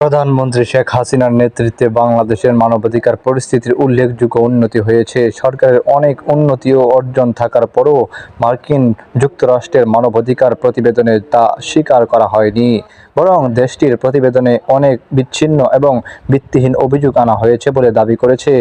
প্রধানমন্ত্রী শেখ হাসিনার নেতৃত্বে বাংলাদেশের মানবাধিকার পরিস্থিতির উল্লেখযোগ্য উন্নতি হয়েছে। সরকারের অনেক উন্নতি ও অর্জন থাকার পরও মার্কিন যুক্তরাষ্ট্রের মানবাধিকার প্রতিবেদনে তা স্বীকার করা হয়নি। বরং দেশটির প্রতিবেদনে অনেক বিচ্ছিন্ন এবং ভিত্তিহীন অভিযোগ আনা হয়েছে বলে দাবি করেছে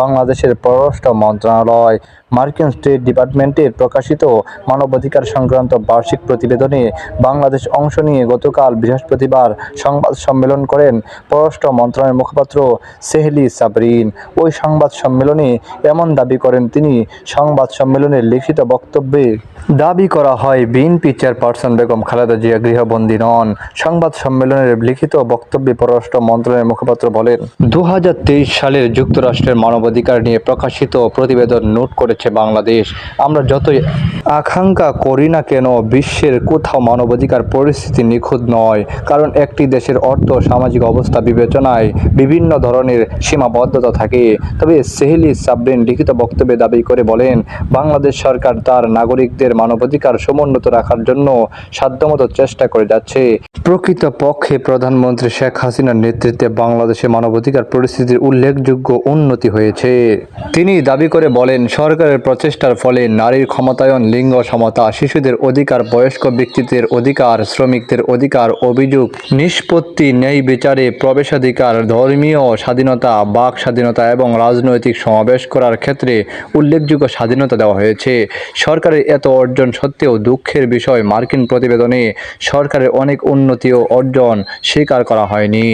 বাংলাদেশের পররাষ্ট্র মন্ত্রণালয়। মার্কিন স্টেট ডিপার্টমেন্টের প্রকাশিত মানবাধিকার সংক্রান্ত বার্ষিক প্রতিবেদনে বাংলাদেশ অংশ নিয়ে গতকাল বৃহস্পতিবার সংবাদ সম্মেলন করেন। পররাষ্ট্র মন্ত্রণালয়ের মুখপাত্র সেহলি সাবরিন। ওই সংবাদ সম্মেলনে এমন দাবি করেন তিনি। সংবাদ সম্মেলনের লিখিত বক্তব্যে দাবি করা হয়, বিএনপি চেয়ারপারসন বেগম খালেদা জিয়া গৃহবন্দী নন। সংবাদ সম্মেলনের লিখিত বক্তব্যে পররাষ্ট্র মন্ত্রণালয়ের মুখপাত্র বলেন দু সালের যুক্তরাষ্ট্রের মানবাধিকার নিয়ে প্রকাশিত প্রতিবেদন নোট করেছে বাংলাদেশ। আমরা যতই আকাঙ্ক্ষা করি না কেন, বিশ্বের কোথাও মানবাধিকার পরিস্থিতি নিখুঁত নয়। কারণ একটি দেশের অর্থ সামাজিক অবস্থা বিবেচনায় বিভিন্ন ধরনের সীমাবদ্ধতা থাকে। তবে সেহেলি সাবরিন লিখিত বক্তব্যে দাবি করে বলেন, বাংলাদেশ সরকার তার নাগরিকদের মানবাধিকার সমুন্নত রাখার জন্য সাধ্যমতো চেষ্টা করে যাচ্ছে। প্রকৃতপক্ষে প্রধানমন্ত্রী শেখ হাসিনার নেতৃত্বে বাংলাদেশে মানবাধিকার পরিস্থিতির উল্লেখযোগ্য উন্নতি হয়েছে। তিনি দাবি করে বলেন, সরকারের প্রচেষ্টার ফলে নারীর ক্ষমতায়ন, লিঙ্গ সমতা, শিশুদের অধিকার, বয়স্ক ব্যক্তিদের অধিকার, শ্রমিকদের অধিকার, অভিযোগ, নিষ্পত্তি ন্যায় বিচারে প্রবেশাধিকার, ধর্মীয় স্বাধীনতা, বাক স্বাধীনতা এবং রাজনৈতিক সমাবেশ করার ক্ষেত্রে উল্লেখযোগ্য স্বাধীনতা দেওয়া হয়েছে। সরকারের এত অর্জন সত্ত্বেও দুঃখের বিষয় মার্কিন প্রতিবেদনে সরকারের অনেক উন্নতি ও অর্জন স্বীকার করা হয়নি।